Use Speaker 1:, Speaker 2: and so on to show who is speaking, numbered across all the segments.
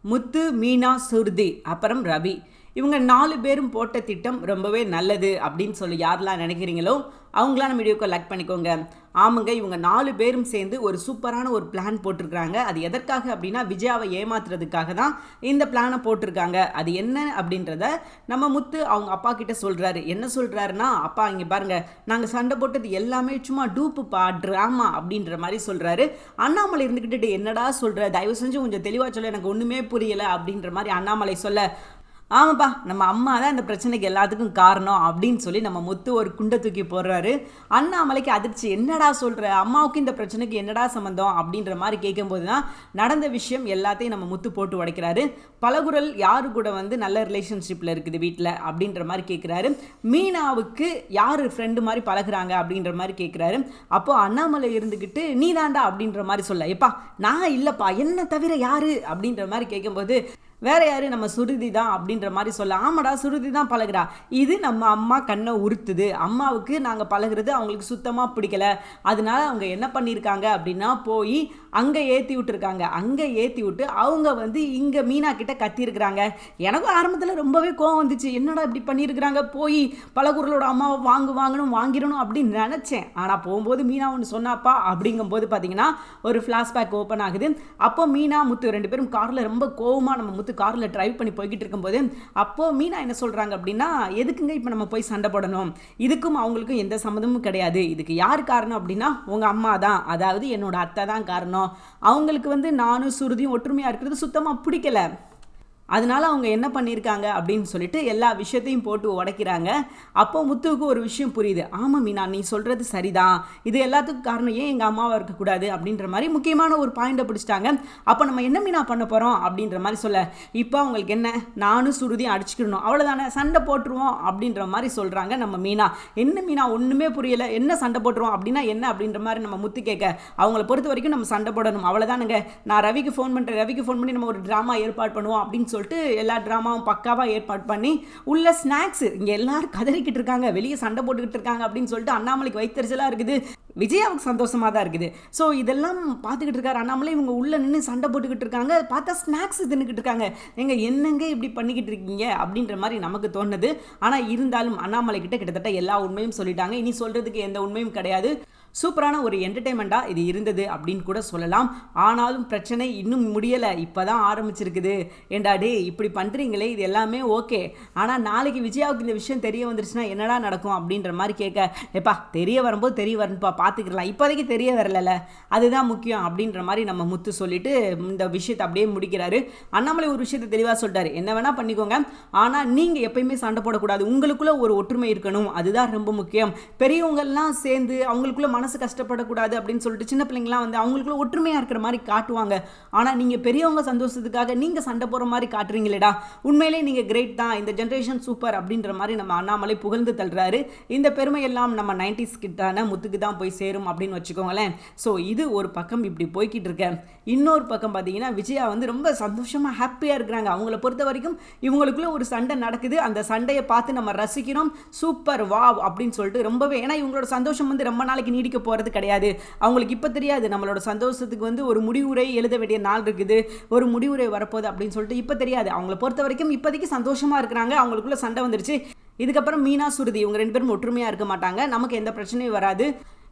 Speaker 1: முத்து மீனா சுருதி அப்புறம் ரவி. இவங்க நாலு பேரும் போட்ட திட்டம் ரொம்பவே நல்லது அப்படின்னு சொல்லி யாரெல்லாம் நினைக்கிறீங்களோ அவங்களாம் நம்ம வீடியோக்கு லைக் பண்ணிக்கோங்க. ஆமாங்க இவங்க நாலு பேரும் சேர்ந்து ஒரு சூப்பரான ஒரு பிளான் போட்டிருக்கிறாங்க. அது எதற்காக அப்படின்னா விஜயாவை ஏமாத்துறதுக்காக தான் இந்த பிளானை போட்டிருக்காங்க. அது என்ன அப்படின்றத நம்ம முத்து அவங்க அப்பா கிட்ட சொல்கிறாரு என்ன சொல்கிறாருன்னா அப்பா இங்கே பாருங்க நாங்கள் சண்டை போட்டது எல்லாமே சும்மா டூப்புப்பா ட்ராமா அப்படின்ற மாதிரி சொல்கிறாரு அண்ணாமலை இருந்துக்கிட்டு என்னடா சொல்கிற தயவு செஞ்சு கொஞ்சம் தெளிவாக சொல்ல எனக்கு ஒன்றுமே புரியலை அப்படின்ற மாதிரி அண்ணாமலை சொல்ல. ஆமாப்பா நம்ம அம்மா தான் இந்த பிரச்சனைக்கு எல்லாத்துக்கும் காரணம் அப்படின்னு சொல்லி நம்ம முத்து ஒரு குண்டை தூக்கி போடுறாரு. அண்ணாமலைக்கு அதிர்ச்சி. என்னடா சொல்கிற அம்மாவுக்கு இந்த பிரச்சனைக்கு என்னடா சம்மந்தம் அப்படின்ற மாதிரி கேட்கும்போது தான் நடந்த விஷயம் எல்லாத்தையும் நம்ம முத்து போட்டு உடைக்கிறாரு. பலகுரல் யாரு கூட வந்து நல்ல ரிலேஷன்ஷிப்பில் இருக்குது வீட்டில் அப்படின்ற மாதிரி கேட்குறாரு. மீனாவுக்கு யார் ஃப்ரெண்டு மாதிரி பழகுறாங்க அப்படின்ற மாதிரி கேட்குறாரு. அப்போது அண்ணாமலை இருந்துக்கிட்டு நீ தாண்டா அப்படின்ற மாதிரி சொல்ல. எப்பா நான் இல்லைப்பா. என்னை தவிர யாரு? அப்படின்ற மாதிரி கேட்கும்போது வேற யாரு? நம்ம சுருதி தான் அப்படின்ற மாதிரி சொல்ல. ஆமாடா சுருதி தான் பழகுறா. இது நம்ம அம்மா கண்ணை உறுத்துது. அம்மாவுக்கு நாங்கள் பழகுறது அவங்களுக்கு சுத்தமாக பிடிக்கல. அதனால அவங்க என்ன பண்ணியிருக்காங்க அப்படின்னா போய் அங்கே ஏற்றி விட்டுருக்காங்க. அங்கே ஏற்றி விட்டு அவங்க வந்து இங்கே மீனா கிட்ட கத்தியிருக்கிறாங்க எனக்கும் ஆரம்பத்தில் ரொம்பவே கோவம் வந்துச்சு. என்னடா இப்படி பண்ணியிருக்கிறாங்க போய் பழகுரலோட அம்மாவை வாங்கு வாங்கணும் வாங்கிடணும் அப்படின்னு நினச்சேன். ஆனால் போகும்போது மீனா ஒன்று சொன்னாப்பா அப்படிங்கும்போது பார்த்தீங்கன்னா ஒரு ஃப்ளாஷ்பேக் ஓப்பன் ஆகுது. அப்போ மீனா முத்து ரெண்டு பேரும் காரில் ரொம்ப கோவமாக நம்ம முத்து காரில் டிரைவ் பண்ணி போய்கிட்டு இருக்கும்போது அப்போது மீனா என்ன சொல்கிறாங்க அப்படின்னா எதுக்குங்க இப்போ நம்ம போய் சண்டை போடணும்? இதுக்கும் அவங்களுக்கும் எந்த சம்மந்தமும் கிடையாது. இதுக்கு யார் காரணம் அப்படின்னா உங்கள் அம்மா தான். அதாவது என்னோட அத்தை தான் காரணம். அவங்களுக்கு வந்து நானும் சுருதியும் ஒற்றுமையாக இருக்கிறது சுத்தமாக பிடிக்கல. அதனால அவங்க என்ன பண்ணியிருக்காங்க அப்படின்னு சொல்லிட்டு எல்லா விஷயத்தையும் போட்டு உடைக்கிறாங்க. அப்போ முத்துவுக்கு ஒரு விஷயம் புரியுது. ஆமாம் மீனா நீ சொல்கிறது சரிதான். இது எல்லாத்துக்கும் காரணம் ஏன் எங்கள் அம்மாவை இருக்கக்கூடாது? அப்படின்ற மாதிரி முக்கியமான ஒரு பாயிண்டை பிடிச்சிட்டாங்க. அப்போ நம்ம என்ன மீனா பண்ண போகிறோம் அப்படின்ற மாதிரி சொல்ல இப்போ அவங்களுக்கு என்ன? நானும் சுருதியும் அடிச்சுக்கிடணும். அவ்வளோதானே சண்டை போட்டுருவோம். அப்படின்ற மாதிரி சொல்கிறாங்க நம்ம மீனா. என்ன மீனா? ஒன்றுமே புரியலை. என்ன சண்டை போட்டுருவோம் அப்படின்னா என்ன? அப்படின்ற மாதிரி நம்ம முத்து கேட்க அவங்கள பொறுத்த வரைக்கும் நம்ம சண்டை போடணும். அவ்வளோதானுங்க நான் ரவிக்கு ஃபோன் பண்ணுறேன் ரவிக்கு ஃபோன் பண்ணி நம்ம ஒரு ட்ராமா ஏற்பாடு பண்ணுவோம். அப்படின்னு சொல்லி சொல்லிட்டு எல்லா ட்ராமாவும் பக்காவாக ஏற்பாடு பண்ணி உள்ள ஸ்நாக்ஸ் இங்கே எல்லாரும் கதறிக்கிட்டு இருக்காங்க வெளியே சண்டை போட்டுக்கிட்டு இருக்காங்க அப்படின்னு சொல்லிட்டு அண்ணாமலைக்கு வைத்தறிச்சலாக இருக்குது. விஜயாவுக்கு சந்தோஷமாக தான் இருக்குது. ஸோ இதெல்லாம் பார்த்துக்கிட்டு இருக்காரு அண்ணாமலை இவங்க உள்ளே நின்று சண்டை போட்டுக்கிட்டு இருக்காங்க பார்த்தா ஸ்நாக்ஸ் தின்னுக்கிட்டு இருக்காங்க. எங்க என்னங்க இப்படி பண்ணிக்கிட்டு இருக்கீங்க அப்படின்ற மாதிரி நமக்கு தோணுது. ஆனால் இருந்தாலும் அண்ணாமலை கிட்ட கிட்டத்தட்ட எல்லா உண்மையும் சொல்லிட்டாங்க. இனி சொல்கிறதுக்கு எந்த உண்மையும் கிடையாது. சூப்பரான ஒரு என்டர்டைன்மெண்ட்டாக இது இருந்தது அப்படின்னு கூட சொல்லலாம். ஆனாலும் பிரச்சனை இன்னும் முடியலை. இப்போ தான் ஆரம்பிச்சிருக்குது. ஏண்டா டே இப்படி பண்ணுறீங்களே இது எல்லாமே ஓகே. ஆனால் நாளைக்கு விஜயாவுக்கு இந்த விஷயம் தெரிய வந்துருச்சுன்னா என்னடா நடக்கும் அப்படின்ற மாதிரி கேட்க எப்பா தெரிய வரும்போது தெரிய வரணுப்பா பார்த்துக்கலாம் இப்போதைக்கு தெரிய வரலல்ல. அதுதான் முக்கியம் அப்படின்ற மாதிரி நம்ம முத்து சொல்லிட்டு இந்த விஷயத்தை அப்படியே முடிக்கிறாரு. அண்ணாமலை ஒரு விஷயத்தை தெளிவாக சொல்லிட்டாரு. என்ன வேணால் பண்ணிக்கோங்க. ஆனால் நீங்கள் எப்பயுமே சண்டை போடக்கூடாது. உங்களுக்குள்ளே ஒரு ஒற்றுமை இருக்கணும். அதுதான் ரொம்ப முக்கியம். பெரியவங்கள்லாம் சேர்ந்து அவங்களுக்குள்ள மனசு கஷ்டப்படக்கூடாது அப்படின்னு சொல்லிட்டு சின்ன பிள்ளைங்களாம் வந்து அவங்களுக்குள்ள ஒற்றுமையாக இருக்கிற மாதிரி காட்டுவாங்க. ஆனால் நீங்கள் பெரியவங்க சந்தோஷத்துக்காக நீங்கள் சண்டை போகிற மாதிரி காட்டுறீங்களேடா. உண்மையிலே நீங்கள் கிரேட் தான். இந்த ஜென்ரேஷன் சூப்பர் அப்படின்ற மாதிரி நம்ம அண்ணாமலை புகழ்ந்து தள்ளுறாரு. இந்த பெருமை எல்லாம் நம்ம நைன்டிஸ் கிட்டான முத்துக்கு தான் போய் சேரும் அப்படின்னு வச்சுக்கோங்களேன். ஸோ இது ஒரு பக்கம் இப்படி போய்கிட்டு இருக்கேன் இன்னொரு பக்கம் பார்த்தீங்கன்னா விஜயா வந்து ரொம்ப சந்தோஷமாக ஹாப்பியாக இருக்கிறாங்க. அவங்கள பொறுத்த வரைக்கும் இவங்களுக்குள்ள ஒரு சண்டை நடக்குது. அந்த சண்டையை பார்த்து நம்ம ரசிக்கிறோம். சூப்பர் வாவ் அப்படின்னு சொல்லிட்டு ரொம்பவே ஏன்னா இவங்களோட சந்தோஷம் வந்து ரொம்ப நாளைக்கு நீடி நீடிக்க போகிறது கிடையாது. அவங்களுக்கு இப்போ தெரியாது. நம்மளோட சந்தோஷத்துக்கு வந்து ஒரு முடிவுரை எழுத வேண்டிய நாள் இருக்குது. ஒரு முடிவுரை வரப்போகுது அப்படின்னு சொல்லிட்டு இப்போ தெரியாது. அவங்கள பொறுத்த வரைக்கும் இப்போதைக்கு சந்தோஷமாக இருக்கிறாங்க. அவங்களுக்குள்ள சண்டை வந்துருச்சு. இதுக்கப்புறம் மீனா சுருதி இவங்க ரெண்டு பேரும் ஒற்றுமையாக இருக்க மாட்டாங்க. நமக்கு எந்த பிரச்சனையும் வராது.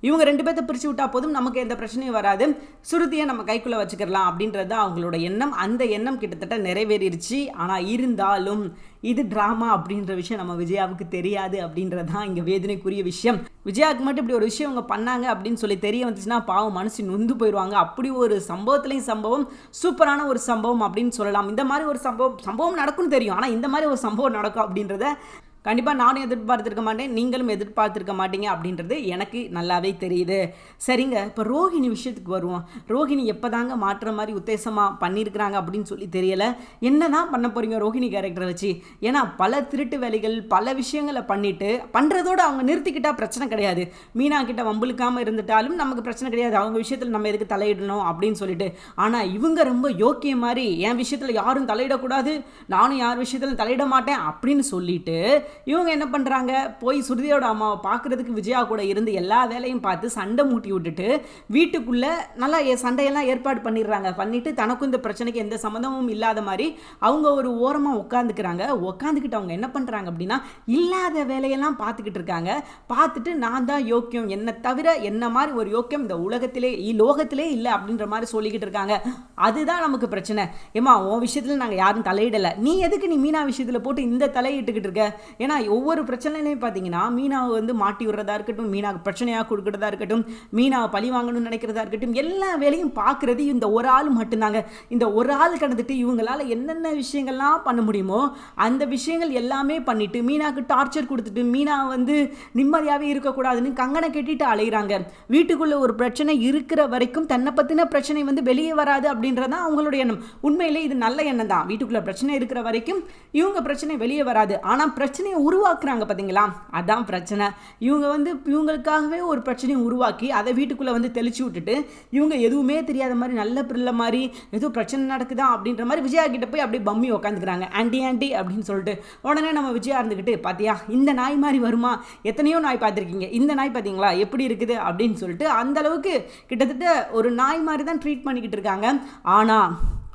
Speaker 1: இவங்க ரெண்டு பேர்த்த பிரித்து விட்டா போதும் நமக்கு எந்த பிரச்சனையும் வராது. சுருதியை நம்ம கைக்குள்ளே வச்சுக்கலாம் அப்படின்றது அவங்களோட எண்ணம். அந்த எண்ணம் கிட்டத்தட்ட நிறைவேறிடுச்சு ஆனால் இருந்தாலும் இது ட்ராமா அப்படின்ற விஷயம் நம்ம விஜயாவுக்கு தெரியாது அப்படின்றது தான் இங்கே வேதனைக்குரிய விஷயம். விஜயாவுக்கு மட்டும் இப்படி ஒரு விஷயம் அவங்க பண்ணாங்க அப்படின்னு சொல்லி தெரிய வந்துச்சுன்னா பாவம் மனசு நொந்து போயிடுவாங்க அப்படி ஒரு சம்பவத்துலேயும் சம்பவம் சூப்பரான ஒரு சம்பவம் அப்படின்னு சொல்லலாம். இந்த மாதிரி ஒரு சம்பவம் சம்பவம் நடக்கும்னு தெரியும். ஆனால் இந்த மாதிரி ஒரு சம்பவம் நடக்கும் அப்படின்றத கண்டிப்பாக நானும் எதிர்பார்த்துருக்க மாட்டேன் நீங்களும் எதிர்பார்த்துருக்க மாட்டீங்க அப்படின்றது எனக்கு நல்லாவே தெரியுது. சரிங்க இப்போ ரோஹிணி விஷயத்துக்கு வருவோம். ரோஹிணி எப்போ தாங்க மாற்றுற மாதிரி உத்தேசமாக பண்ணியிருக்கிறாங்க அப்படின்னு சொல்லி தெரியலை. என்ன தான் பண்ண போகிறீங்க ரோஹிணி கேரக்டரை வச்சு? ஏன்னா பல திருட்டு வேலைகள் பல விஷயங்களை பண்ணிவிட்டு பண்ணுறதோடு அவங்க நிறுத்திக்கிட்டால் பிரச்சனை கிடையாது. மீனா கிட்ட வம்புழுக்காமல் இருந்துட்டாலும் நமக்கு பிரச்சனை கிடையாது. அவங்க விஷயத்தில் நம்ம எதுக்கு தலையிடணும் அப்படின்னு சொல்லிட்டு. ஆனால் இவங்க ரொம்ப யோக்கிய மாதிரி என் விஷயத்தில் யாரும் தலையிடக்கூடாது நானும் யார் விஷயத்தில் தலையிட மாட்டேன் அப்படின்னு சொல்லிட்டு இவங்க என்ன பண்ணுறாங்க போய் சுருதியோட அம்மாவை பார்க்குறதுக்கு விஜயா கூட இருந்து எல்லா வேலையும் பார்த்து சண்டை மூட்டி விட்டுட்டு வீட்டுக்குள்ளே நல்லா ஏ- சண்டையெல்லாம் ஏற்பாடு பண்ணிடுறாங்க. பண்ணிட்டு தனக்கும் இந்த பிரச்சனைக்கு எந்த சம்மந்தமும் இல்லாத மாதிரி அவங்க ஒரு ஓரமாக உட்காந்துக்கிறாங்க உட்காந்துக்கிட்டு அவங்க என்ன பண்ணுறாங்க அப்படின்னா இல்லாத வேலையெல்லாம் பார்த்துக்கிட்டு இருக்காங்க. பார்த்துட்டு நான் தான் யோக்கியம். என்னை தவிர என்ன மாதிரி ஒரு யோக்கியம் இந்த உலகத்திலே இ- லோகத்திலே இல்லை அப்படின்ற மாதிரி சொல்லிக்கிட்டு இருக்காங்க. அதுதான் நமக்கு பிரச்சனை. ஏமா உன் விஷயத்தில் நாங்கள் யாரும் தலையிடலை. நீ எதுக்கு நீ மீனா விஷயத்தில் போட்டு இந்த தலையிட்டுக்கிட்டு இருக்க? ஏன்னா ஒவ்வொரு பிரச்சனையிலையும் பார்த்தீங்கன்னா மீனாவை வந்து மாட்டி விடுறதா இருக்கட்டும் மீனாவுக்கு பிரச்சனையாக கொடுக்கறதா இருக்கட்டும் மீனாவை பழி வாங்கணும்னு நினைக்கிறதா இருக்கட்டும் எல்லா வேலையும் பார்க்குறது இந்த ஒரு ஆள் மட்டும்தாங்க. இந்த ஒரு ஆள் கடந்துட்டு இவங்களால் என்னென்ன விஷயங்கள்லாம் பண்ண முடியுமோ அந்த விஷயங்கள் எல்லாமே பண்ணிட்டு மீனாவுக்கு டார்ச்சர் கொடுத்துட்டு மீனா வந்து நிம்மதியாகவே இருக்கக்கூடாதுன்னு கங்கனை கட்டிட்டு அலைகிறாங்க வீட்டுக்குள்ளே ஒரு பிரச்சனை இருக்கிற வரைக்கும் தன்னை பற்றின பிரச்சனை வந்து வெளியே வராது அப்படின்றதான் அவங்களுடைய எண்ணம். உண்மையிலே இது நல்ல எண்ணம் தான். வீட்டுக்குள்ளே பிரச்சனை இருக்கிற வரைக்கும் இவங்க பிரச்சனை வெளியே வராது. ஆனால் பிரச்சனை பிரச்சனையை உருவாக்குறாங்க பார்த்தீங்களா அதான் பிரச்சனை. இவங்க வந்து இவங்களுக்காகவே ஒரு பிரச்சனையை உருவாக்கி அதை வீட்டுக்குள்ளே வந்து தெளிச்சு விட்டுட்டு இவங்க எதுவுமே தெரியாத மாதிரி நல்ல பிள்ளை மாதிரி ஏதோ பிரச்சனை நடக்குதா அப்படின்ற மாதிரி விஜயா கிட்ட போய் அப்படியே பம்மி உட்காந்துக்கிறாங்க ஆண்டி ஆண்டி அப்படின்னு சொல்லிட்டு உடனே நம்ம விஜயா இருந்துக்கிட்டு பார்த்தியா இந்த நாய் மாதிரி வருமா? எத்தனையோ நாய் பார்த்துருக்கீங்க. இந்த நாய் பார்த்தீங்களா எப்படி இருக்குது? அப்படின்னு சொல்லிட்டு அந்தளவுக்கு கிட்டத்தட்ட ஒரு நாய் மாதிரி தான் ட்ரீட் பண்ணிக்கிட்டு இருக்காங்க. ஆனால்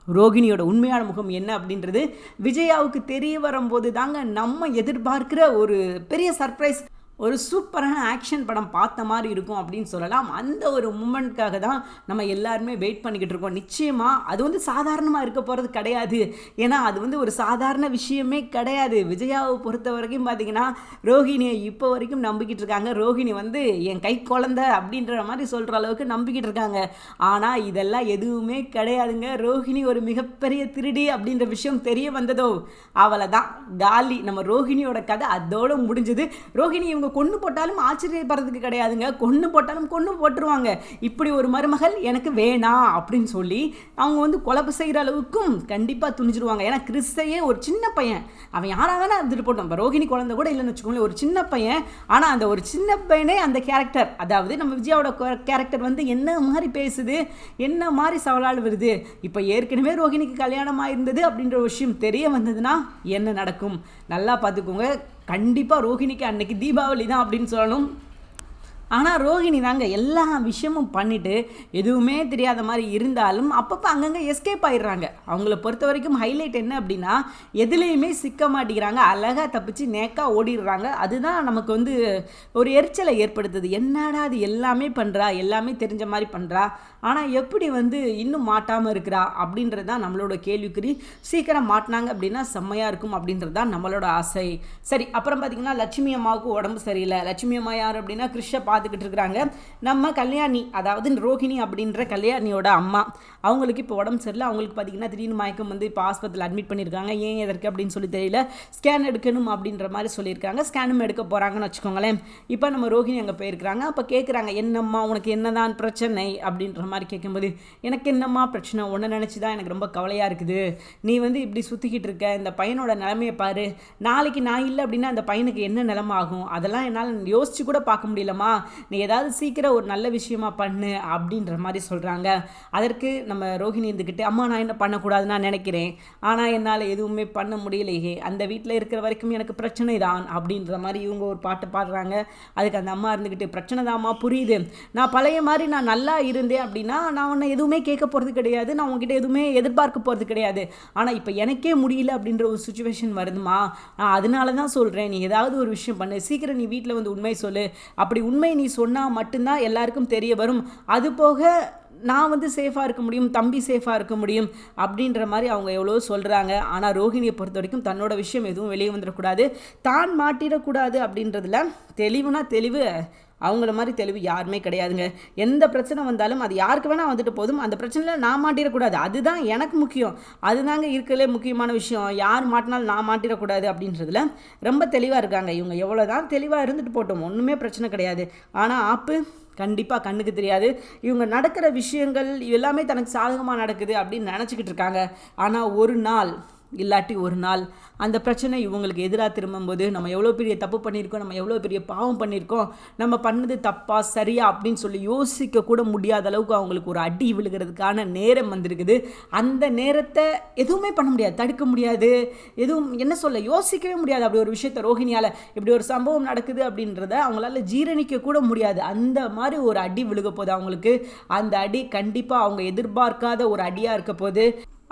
Speaker 1: ரோகிணியோட உண்மையான முகம் என்ன அப்படின்றது விஜயாவுக்கு தெரிய வரும்போது தாங்க நம்ம எதிர்பார்க்கிற ஒரு பெரிய சர்ப்ரைஸ் ஒரு சூப்பரான ஆக்ஷன் படம் பார்த்த மாதிரி இருக்கும் அப்படின்னு சொல்லலாம். அந்த ஒரு மூமெண்ட்காக தான் நம்ம எல்லாருமே வெயிட் பண்ணிக்கிட்டு இருக்கோம். நிச்சயமாக அது வந்து சாதாரணமாக இருக்க போகிறது கிடையாது. ஏன்னா அது வந்து ஒரு சாதாரண விஷயமே கிடையாது. விஜயாவை பொறுத்த வரைக்கும் பார்த்தீங்கன்னா ரோஹிணியை இப்போ வரைக்கும் நம்பிக்கிட்டு இருக்காங்க. ரோஹிணி வந்து என் கை குழந்தை அப்படின்ற மாதிரி சொல்கிற அளவுக்கு நம்பிக்கிட்டு இருக்காங்க. ஆனால் இதெல்லாம் எதுவுமே கிடையாதுங்க. ரோஹிணி ஒரு மிகப்பெரிய திருடி அப்படின்ற விஷயம் தெரிய வந்ததோ அவளை தான் காலி நம்ம ரோஹிணியோட கதை அதோட முடிஞ்சது. ரோஹிணி இவங்க கொன்று போட்டாலும் ஆச்சரியப்படுறதுக்கு கிடையாதுங்க. கொன்று போட்டாலும் கொன்று போட்டுருவாங்க. இப்படி ஒரு மருமகள் எனக்கு வேணாம் அப்படின்னு சொல்லி அவங்க வந்து கொலை செய்கிற அளவுக்கும் கண்டிப்பாக துணிஞ்சிருவாங்க. ஏன்னா கிறிஸ்தையே ஒரு சின்ன பையன். அவன் யாராக வேணா இருந்துட்டு போட்டோம். இப்போ ரோஹிணி குழந்தை கூட இல்லைன்னு வச்சுக்கோங்களேன். ஒரு சின்ன பையன். ஆனால் அந்த ஒரு சின்ன பையனே அந்த கேரக்டர் அதாவது நம்ம விஜயாவோட கேரக்டர் வந்து என்ன மாதிரி பேசுது? என்ன மாதிரி சவாலால் வருது? இப்போ ஏற்கனவே ரோஹிணிக்கு கல்யாணமாக இருந்தது அப்படின்ற ஒரு விஷயம் தெரிய வந்ததுன்னா என்ன நடக்கும்? நல்லா பார்த்துக்கோங்க. கண்டிப்பாக ரோஹிணிக்கு அன்னைக்கு தீபாவளி தான் அப்படின்னு சொல்லணும். ஆனால் ரோஹிணி தாங்க எல்லா விஷயமும் பண்ணிவிட்டு எதுவுமே தெரியாத மாதிரி இருந்தாலும் அப்பப்போ அங்கங்கே எஸ்கேப் ஆயிடுறாங்க. அவங்கள பொறுத்த வரைக்கும் ஹைலைட் என்ன அப்படின்னா எதுலேயுமே சிக்க மாட்டேங்கிறாங்க. அழகாக தப்பிச்சு நேக்காக ஓடிடுறாங்க. அதுதான் நமக்கு வந்து ஒரு எரிச்சலை ஏற்படுத்துது. என்னடா அது எல்லாமே பண்ணுறா எல்லாமே தெரிஞ்ச மாதிரி பண்ணுறா ஆனால் எப்படி வந்து இன்னும் மாட்டாமல் இருக்கிறா? அப்படின்றது தான் நம்மளோட கேள்விக்குறி. சீக்கிரம் மாட்டினாங்க அப்படின்னா செம்மையாக இருக்கும் அப்படின்றது தான் நம்மளோட ஆசை. சரி அப்புறம் பார்த்தீங்கன்னா லட்சுமி அம்மாவுக்கு உடம்பு சரியில்லை. லட்சுமி அம்மா யார் அப்படின்னா கிருஷ்ண பார்த்துக்கிட்டு இருக்கிறாங்க. நம்ம கல்யாணி அதாவது ரோஹிணி அப்படின்ற கல்யாணியோட அம்மா அவங்களுக்கு இப்போ உடம்பு சரியில்லை. அவங்களுக்கு பார்த்தீங்கன்னா திடீர்னு மயக்கம் வந்து இப்போ ஆஸ்பத்திரியில் அட்மிட் பண்ணியிருக்காங்க. ஏன் எதற்கு அப்படின்னு சொல்லி தெரியல. ஸ்கேன் எடுக்கணும் அப்படின்ற மாதிரி சொல்லியிருக்காங்க. ஸ்கேனும் எடுக்க போகிறாங்கன்னு வச்சுக்கோங்களேன். இப்போ நம்ம ரோஹிணி அங்கே போயிருக்கிறாங்க. அப்போ கேட்குறாங்க என்னம்மா உனக்கு என்னதான் பிரச்சனை? அப்படின்ற மாதிரி கேட்கும்போது எனக்கு என்னம்மா பிரச்சனை? ஒன்று நினச்சி தான் எனக்கு ரொம்ப கவலையாக இருக்குது. நீ வந்து இப்படி சுற்றிக்கிட்டு இருக்க. இந்த பையனோட நிலைமையை பாரு. நாளைக்கு நான் இல்லை அப்படின்னா அந்த பையனுக்கு என்ன நிலமாகும் ஆகும்? அதெல்லாம் என்னால் யோசிச்சு கூட பார்க்க முடியலம்மா. நீ ஏதாவது சீக்கிரம் ஒரு நல்ல விஷயமா பண்ணு அப்படின்ற மாதிரி சொல்கிறாங்க அதற்கு நம்ம ரோஹிணி இருந்துக்கிட்டு அம்மா நான் என்ன பண்ணக்கூடாதுன்னு நான் நினைக்கிறேன். ஆனால் என்னால் எதுவுமே பண்ண முடியலையே. அந்த வீட்டில் இருக்கிற வரைக்கும் எனக்கு பிரச்சனை தான் அப்படின்ற மாதிரி இவங்க ஒரு பாட்டு பாடுறாங்க. அதுக்கு அந்த அம்மா இருந்துக்கிட்டு பிரச்சனை தாம்மா புரியுது. நான் பழைய மாதிரி நான் நல்லா இருந்தேன் அப்படின்னா நான் உன்னை எதுவுமே கேட்க போகிறது கிடையாது. நான் உங்ககிட்ட எதுவுமே எதிர்பார்க்க போகிறது கிடையாது. ஆனால் இப்போ எனக்கே முடியல அப்படின்ற ஒரு சுச்சுவேஷன் வருதுமா? நான் அதனால தான் சொல்கிறேன் நீ ஏதாவது ஒரு விஷயம் பண்ணு. சீக்கிரம் நீ வீட்டில் வந்து உண்மை சொல்லு. அப்படி உண்மை நீ சொன்னால் மட்டும்தான் எல்லாருக்கும் தெரிய வரும். அது போக நான் வந்து சேஃபாக இருக்க முடியும் தம்பி சேஃபாக இருக்க முடியும் அப்படின்ற மாதிரி அவங்க எவ்வளோ சொல்கிறாங்க ஆனால் ரோஹிணியை பொறுத்த வரைக்கும் தன்னோட விஷயம் எதுவும் வெளியே வந்துடக்கூடாது. தான் மாட்டிடக்கூடாது அப்படின்றதுல தெளிவுனா தெளிவு. அவங்கள மாதிரி தெளிவு யாருமே கிடையாதுங்க. எந்த பிரச்சனை வந்தாலும் அது யாருக்கு வேணால் வந்துட்டு போதும். அந்த பிரச்சனையில் நான் மாட்டிடக்கூடாது. அதுதான் எனக்கு முக்கியம். அதுதாங்க இருக்கலே முக்கியமான விஷயம். யார் மாட்டினாலும் நான் மாட்டிடக்கூடாது அப்படின்றதுல ரொம்ப தெளிவாக இருக்காங்க. இவங்க எவ்வளோ தான் தெளிவாக இருந்துட்டு போட்டோம். ஒன்றுமே பிரச்சனை கிடையாது. ஆனால் ஆப்பு கண்டிப்பாக கண்ணுக்கு தெரியாது. இவங்க நடக்கிற விஷயங்கள் எல்லாமே தனக்கு சாதகமாக நடக்குது அப்படின்னு நினச்சிக்கிட்டு இருக்காங்க. ஆனால் ஒரு நாள் இல்லாட்டி ஒரு நாள் அந்த பிரச்சனை இவங்களுக்கு எதிராக திரும்பும்போது நம்ம எவ்வளோ பெரிய தப்பு பண்ணியிருக்கோம் நம்ம எவ்வளோ பெரிய பாவம் பண்ணியிருக்கோம் நம்ம பண்ணது தப்பா சரியா அப்படின்னு சொல்லி யோசிக்க கூட முடியாத அளவுக்கு அவங்களுக்கு ஒரு அடி விழுகிறதுக்கான நேரம் வந்திருக்குது. அந்த நேரத்தை எதுவுமே பண்ண முடியாது தடுக்க முடியாது. எதுவும் என்ன சொல்ல யோசிக்கவே முடியாது அப்படி ஒரு விஷயத்த ரோஹிணியால் இப்படி ஒரு சம்பவம் நடக்குது அப்படின்றத அவங்களால ஜீரணிக்க கூட முடியாது. அந்த மாதிரி ஒரு அடி விழுக போகுது அவங்களுக்கு அந்த அடி கண்டிப்பாக அவங்க எதிர்பார்க்காத ஒரு அடியாக இருக்க போது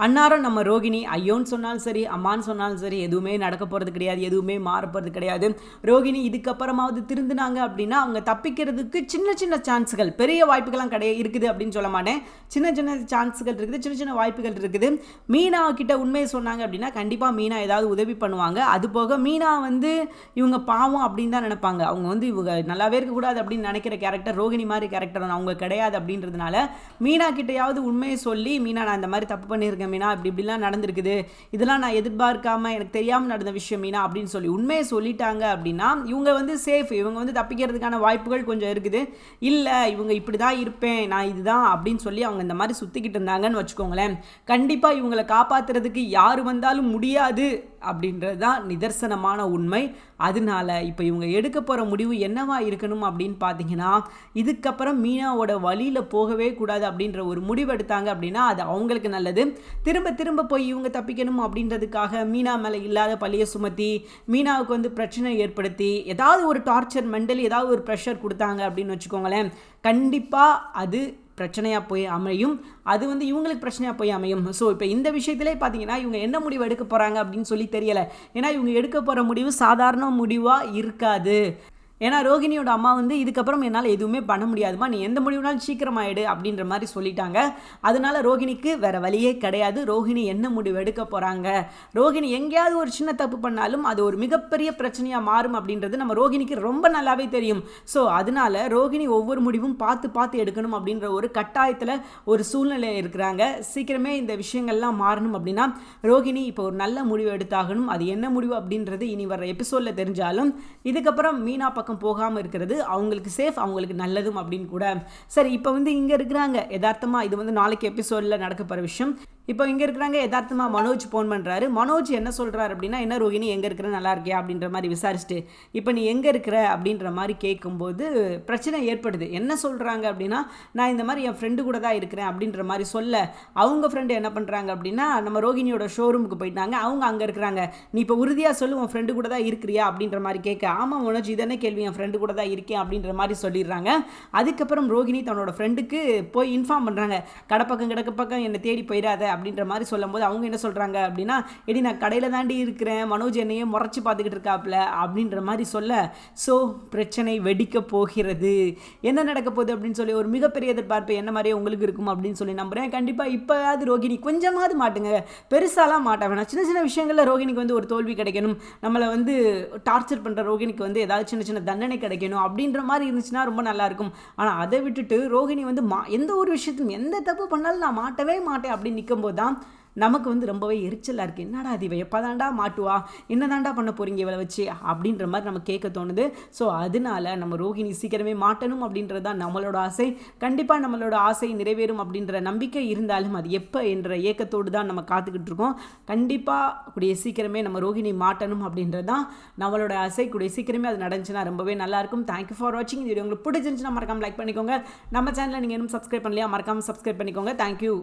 Speaker 1: அன்னாரம் நம்ம ரோகிணி ஐயோன்னு சொன்னாலும் சரி அம்மான்னு சொன்னாலும் சரி எதுவுமே நடக்க போகிறது கிடையாது எதுவுமே மாற போகிறது கிடையாது. ரோகிணி இதுக்கப்புறமாவது திருந்தினாங்க அப்படின்னா அவங்க தப்பிக்கிறதுக்கு சின்ன சின்ன சான்ஸுகள் பெரிய வாய்ப்புகள்லாம் கிடையாது இருக்குது அப்படின்னு சொல்ல மாட்டேன். சின்ன சின்ன சான்ஸுகள் இருக்குது சின்ன சின்ன வாய்ப்புகள் இருக்குது. மீனா கிட்ட உண்மையை சொன்னாங்க அப்படின்னா கண்டிப்பாக மீனா ஏதாவது உதவி பண்ணுவாங்க. அது போக மீனா வந்து இவங்க பாவம் அப்படின்னு தான் நினைப்பாங்க. அவங்க வந்து இவங்க நல்லாவே இருக்கக்கூடாது அப்படின்னு நினைக்கிற கேரக்டர் ரோகிணி மாதிரி கேரக்டர் அவங்க கிடையாது அப்படின்றதுனால மீனா கிட்டையாவது உண்மையை சொல்லி மீனா நான் இந்த மாதிரி தப்பு பண்ணியிருக்கேன் மீனா இப்படி இப்படிலாம் நடந்திருக்குது. இதெல்லாம் நான் எதிர்பார்க்காம எனக்கு தெரியாமல் நடந்த விஷயம் மீனா அப்படின்னு சொல்லி உண்மையை சொல்லிட்டாங்க அப்படின்னா இவங்க வந்து சேஃப் இவங்க வந்து தப்பிக்கிறதுக்கான வாய்ப்புகள் கொஞ்சம் இருக்குது. இல்லை இவங்க இப்படி தான் இருப்பேன் நான் இதுதான் அப்படின்னு சொல்லி அவங்க இந்த மாதிரி சுற்றிக்கிட்டு இருந்தாங்கன்னு வச்சுக்கோங்களேன். கண்டிப்பாக இவங்களை காப்பாற்றுறதுக்கு யார் வந்தாலும் முடியாது அப்படின்றது தான் நிதர்சனமான உண்மை. அதனால இப்போ இவங்க எடுக்க போகிற முடிவு என்னவா இருக்கணும் அப்படின்னு பார்த்தீங்கன்னா இதுக்கப்புறம் மீனாவோட வழியில் போகவே கூடாது அப்படின்ற ஒரு முடிவு எடுத்தாங்க அப்படின்னா அது அவங்களுக்கு நல்லது. திரும்ப திரும்ப போய் இவங்க தப்பிக்கணும் அப்படின்றதுக்காக மீனா மேலே இல்லாத பழிய சுமத்தி மீனாவுக்கு வந்து பிரச்சனை ஏற்படுத்தி ஏதாவது ஒரு டார்ச்சர் மென்டலி ஏதாவது ஒரு ப்ரெஷர் கொடுத்தாங்க அப்படின்னு வச்சுக்கோங்களேன். கண்டிப்பாக அது பிரச்சனையாக போய் அமையும். அது வந்து இவங்களுக்கு பிரச்சனையாக போய் அமையும். ஸோ இப்போ இந்த விஷயத்திலே பார்த்தீங்கன்னா இவங்க என்ன முடிவு எடுக்க போகிறாங்க அப்படின்னு சொல்லி தெரியலை. ஏன்னா இவங்க எடுக்க போகிற முடிவு சாதாரண முடிவாக இருக்காது. ஏன்னா ரோகிணியோட அம்மா வந்து இதுக்கப்புறம் என்னால் எதுவுமே பண்ண முடியாதுமா. நீ எந்த முடிவுனாலும் சீக்கிரமாயிடு அப்படின்ற மாதிரி சொல்லிட்டாங்க. அதனால ரோகிணிக்கு வேற வழியே கிடையாது. ரோஹிணி என்ன முடிவு எடுக்க போகிறாங்க ரோகிணி எங்கேயாவது ஒரு சின்ன தப்பு பண்ணாலும் அது ஒரு மிகப்பெரிய பிரச்சனையாக மாறும் அப்படின்றது நம்ம ரோகிணிக்கு ரொம்ப நல்லாவே தெரியும். ஸோ அதனால ரோகிணி ஒவ்வொரு முடிவும் பார்த்து பார்த்து எடுக்கணும் அப்படின்ற ஒரு கட்டாயத்தில் ஒரு சூழ்நிலை இருக்கிறாங்க. சீக்கிரமே இந்த விஷயங்கள்லாம் மாறணும் அப்படின்னா ரோகிணி இப்போ ஒரு நல்ல முடிவு எடுத்தாகணும். அது என்ன முடிவு அப்படின்றது இனி வர எபிசோடில் தெரிஞ்சாலும். இதுக்கப்புறம் மீனா பக்கம் பக்கம் போகாமல் இருக்கிறது அவங்களுக்கு சேஃப் அவங்களுக்கு நல்லதும் அப்படின்னு கூட. சரி இப்போ வந்து இங்கே இருக்கிறாங்க. யதார்த்தமாக இது வந்து நாளைக்கு எபிசோடில் நடக்க போகிற விஷயம். இப்போ இங்கே இருக்கிறாங்க யதார்த்தமாக மனோஜ் ஃபோன் பண்ணுறாரு மனோஜ் என்ன சொல்கிறாரு அப்படின்னா என்ன ரோஹிணி எங்கே இருக்கிற நல்லா இருக்கியா அப்படின்ற மாதிரி விசாரிச்சுட்டு இப்போ நீ எங்கே இருக்கிற? அப்படின்ற மாதிரி கேட்கும்போது பிரச்சனை ஏற்படுது. என்ன சொல்கிறாங்க அப்படின்னா நான் இந்த மாதிரி என் ஃப்ரெண்டு கூட தான் இருக்கிறேன் அப்படின்ற மாதிரி சொல்ல அவங்க ஃப்ரெண்டு என்ன பண்ணுறாங்க அப்படின்னா நம்ம ரோகிணியோட ஷோரூமுக்கு போயிட்டாங்க. அவங்க அங்கே இருக்கிறாங்க. நீ இப்போ உறுதியாக சொல்லு உன் ஃப்ரெண்டு கூட தான் இருக்கிறியா? அப்படின்ற மாதிரி கேட்க ஆமாம் மனோஜ் இதென்ன கேள்வி? என் ஃப்ரெண்டு கூட தான் இருக்கேன் அப்படின்ற மாதிரி சொல்லிடுறாங்க. அதுக்கப்புறம் ரோகிணி தன்னோட ஃப்ரெண்டுக்கு போய் இன்ஃபார்ம் பண்ணுறாங்க கடப்பக்கம் கிடக்க பக்கம் என்னை தேடி போயிடாத. அப்படின்ற மாதிரி சொல்லும்போது அவங்க என்ன சொல்கிறாங்க அப்படின்னா எடி நான் கடையில் தாண்டி இருக்கிறேன். மனோஜ் என்னையே முறைச்சி பார்த்துக்கிட்டு இருக்காப்ல. அப்படின்ற மாதிரி சொல்ல ஸோ பிரச்சனை வெடிக்க போகிறது. என்ன நடக்க போகுது? அப்படின்னு சொல்லி ஒரு மிகப்பெரிய எதிர்பார்ப்பு என்ன மாதிரியே உங்களுக்கு இருக்கும் அப்படின்னு சொல்லி நம்புகிறேன் கண்டிப்பாக இப்போயாவது ரோகிணி கொஞ்சமாவது மாட்டுங்க. பெருசாலாம் மாட்ட வேணாம். சின்ன சின்ன விஷயங்களில் ரோகிணிக்கு வந்து ஒரு தோல்வி கிடைக்கணும். நம்மளை வந்து டார்ச்சர் பண்ணுற ரோகிணிக்கு வந்து ஏதாவது சின்ன சின்ன தண்டனை கிடைக்கணும் அப்படின்ற மாதிரி இருந்துச்சுன்னா ரொம்ப நல்லாயிருக்கும் ஆனால் அதை விட்டுட்டு ரோகிணி வந்து மா எந்த ஒரு விஷயத்தையும் எந்த தப்பு பண்ணாலும் நான் மாட்டவே மாட்டேன் அப்படின்னு வரும்போது தான் நமக்கு வந்து ரொம்பவே எரிச்சலாக இருக்குது என்னடா அது இவ எப்போதாண்டா மாட்டுவா? என்னதாண்டா பண்ண போகிறீங்க இவளை வச்சு? அப்படின்ற மாதிரி நம்ம கேட்க தோணுது. ஸோ அதனால நம்ம ரோஹிணி சீக்கிரமே மாட்டணும் அப்படின்றது தான் நம்மளோட ஆசை. கண்டிப்பாக நம்மளோட ஆசை நிறைவேறும் அப்படின்ற நம்பிக்கை இருந்தாலும் அது எப்போ என்ற ஏக்கத்தோடு தான் நம்ம காத்துக்கிட்டு இருக்கோம். கண்டிப்பாக கூடிய சீக்கிரமே நம்ம ரோஹிணி மாட்டணும் அப்படின்றது தான் நம்மளோட ஆசை. கூடிய சீக்கிரமே அது நடந்துச்சுன்னா ரொம்பவே நல்லாயிருக்கும் தேங்க்யூ ஃபார் வாட்சிங் இது வீடியோ உங்களுக்கு பிடிச்சிருந்துச்சுன்னா மறக்காமல் லைக் பண்ணிக்கோங்க. நம்ம சேனலில் நீங்கள் இன்னும் சப்ஸ்கிரைப் பண்ணலையா மறக்காம சப்ஸ்கிரைப் பண்ணிக்கோங்க. தேங்க்யூ